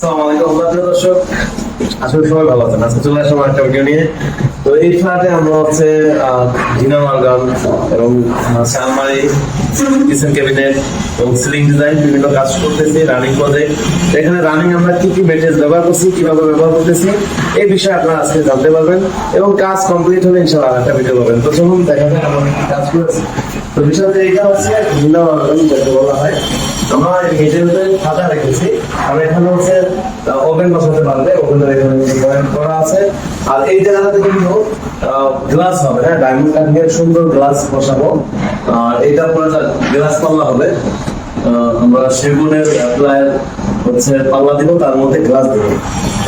আসসালামু আলাইকুম। দর্শক আসলে সবাই ভালো আছেন। আজকে চলে আসলাম একটা ভিডিও নিয়ে। তো এই ফ্ল্যাটে আমরা হচ্ছে এবং সালমারি, কিচেন ক্যাবিনেট এবং সিলিং ডিজাইন বিভিন্ন কাজ করতেছি রানিং এখানে রানিং আমরা কি কি মেটেরিয়াল ব্যবহার করছি, কীভাবে ব্যবহার করতেছি, এই বিষয়ে আপনারা আজকে জানতে পারবেন এবং কাজ কমপ্লিট হলে একটা ভিডিও পাবেন। তো দেখা আমরা কাজ করেছি। তো এটা হচ্ছে ডিনার মার্গান যাকে বলা হয়। আমরা মেটেরিয়ালটা ফাঁকা রেখেছি। আর এখানে হচ্ছে ওভেন বসাতে পারবে ওভেনের এখানে পয়েন্ট করা আছে। আর এই জায়গাটাতে কিন্তু গ্লাস হবে হ্যাঁ ডায়মন্ড সুন্দর গ্লাস বসাবো। আর এটা পরে গ্লাস পাল্লা হবে। আমরা সেগুনের প্রায় হচ্ছে পাল্লা দিব, তার মধ্যে গ্লাস দেব।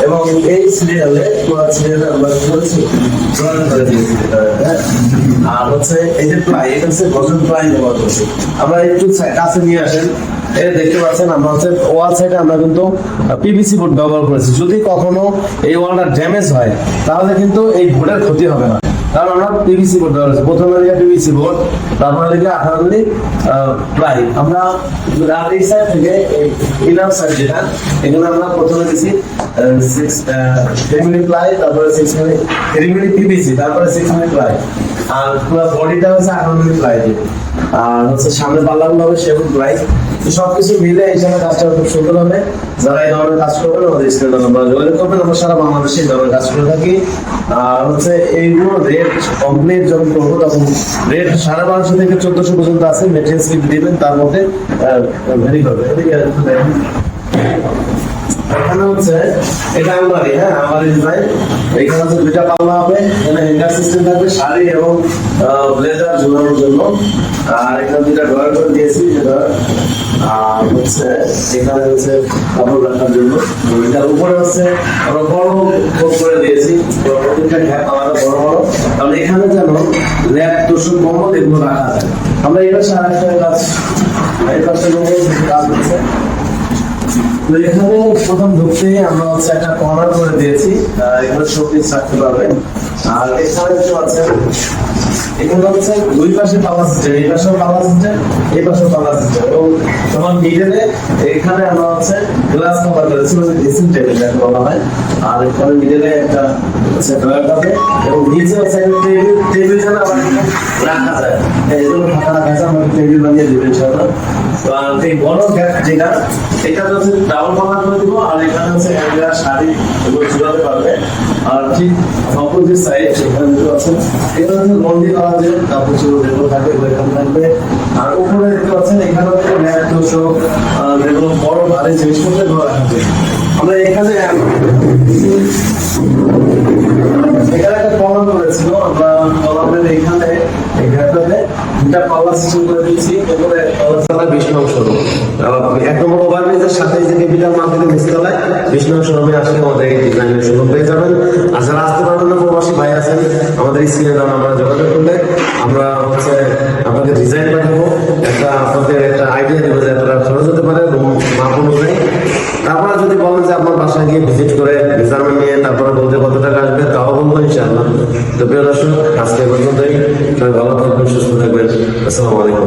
এবং এই সিরিয়ালে সিরিয়ালে আমরা করেছি? হ্যাঁ। আর হচ্ছে এই যে প্লাই এটা হচ্ছে গজন প্লাই ব্যবহার করছি। আমরা একটু কাছে নিয়ে আসেন। এই দেখতে পাচ্ছেন, আমরা হচ্ছে ওয়াল সাইডে আমরা কিন্তু পিভিসি বোর্ড ব্যবহার করেছি। যদি কখনো এই ওয়ালটা ড্যামেজ হয়, তাহলে কিন্তু এই বোর্ডের ক্ষতি হবে না। কারণ আমরা পিভিসি বোর্ড ব্যবহার করেছি। প্রথমে দিকে পিভিসি বোর্ড তারপরে দিকে আঠারো মিলি প্লাই আমরা এই সাইড থেকে ইনার সাইড যেটা, এখানে আমরা প্রথমে দিছি সিক্স মিলি প্লাই তারপরে six milli three milli PVC তারপরে সিক্স মিলি প্লাই আর পুরো বডিটা হচ্ছে আঠারো মিলি আর হচ্ছে সামনে পাল্লাগুলো হবে সেগুন প্লাই তো সবকিছু মিলে এই সময় কাজটা খুব সুন্দর হবে। যারা এই ধরনের কাজ করবেন, আমাদের স্ক্রিনে নাম্বার যোগাযোগ করবেন। আমরা সারা বাংলাদেশে এই ধরনের কাজ করে থাকি। আর হচ্ছে এইগুলো রেট কমপ্লিট যখন করব, তখন রেট সাড়ে বারোশো থেকে চোদ্দশো পর্যন্ত আছে। মেটেরিয়াল স্লিপ দিবেন, তার মধ্যে ভেরি দেখেন। এখানে হচ্ছে এটা আলমারি হ্যাঁ আলমারি ডিজাইন এখানে হচ্ছে দুইটা পাল্লা হবে, এখানে হ্যাঙ্গার সিস্টেম থাকবে, শাড়ি এবং ব্লেজার ঝুলানোর জন্য। আর এখানে দুইটা ড্রয়ার করে দিয়েছি যেটা আমরা বড় কোট করে দিয়েছি। বড় বড় এখানে যেন ল্যাপ তোষক কম্বল এগুলো রাখা যায়। আমরা এই পাশে একটা কাজ, এই কাজ হচ্ছে তো এখানে প্রথম ঢুকতেই আমরা হচ্ছে একটা কর্নার করে দিয়েছি। এখানে শোপিস রাখতে পারবেন। আর এখানে কিছু আছে? এখানে হচ্ছে দুই পাশে পাওয়ার সিস্টেম এই পাশেও পাওয়ার সিস্টেম এই পাশেও পাওয়ার সিস্টেম এবং তোমার মিডলে এখানে আমরা হচ্ছে গ্লাস কভার করেছি ড্রেসিং টেবিল যাকে বলা হয়। আর এখানে মিডলে একটা হচ্ছে ড্রয়ার থাকে এবং নিচে হচ্ছে টেবিল টেবিল যেন রাখা যায়। এই জন্য ফাঁকা রাখা যায় আমাকে টেবিল বানিয়ে দিবেন এই বড় গ্যাপ যেটা, এটা হচ্ছে ডাবল পাল্লা করে দিব, আর এখানে হচ্ছে একটা শাড়ি, এগুলো ঝুলাতে পারবে। আর ঠিক অপোজিট সাইড সেখানে যেটা আছে এটা হচ্ছে মন্দি করা যে যেগুলো থাকে ওগুলো এখানে থাকবে। আর উপরে দেখতে পাচ্ছেন এখানে হচ্ছে তোষক আহ, যেগুলো বড় ভারী জিনিসপত্র এগুলো রাখা আমরা এখানে এখানে একটা কলম করেছিল আমরা কলমের এখানে এই দুটা পাল্লা সিস্টেম করে দিয়েছি। এরপরে পাল্লা বিশ মাংস এক নম্বর ওভারব্রিজের সাথে যে মার্কেটের নিচতলায় বিশ আমাদের একটা আপনাদের একটা তারপরে যদি বলেন যে আপনার বাসায় গিয়ে ভিজিট করে মেজারমেন্ট নিয়ে তারপরে বলতে কত টাকা আসবে, তাও তো প্রিয় দর্শক, আজকে পর্যন্তই। ভালো থাকবেন, সুস্থ থাকবেন। আসসালামু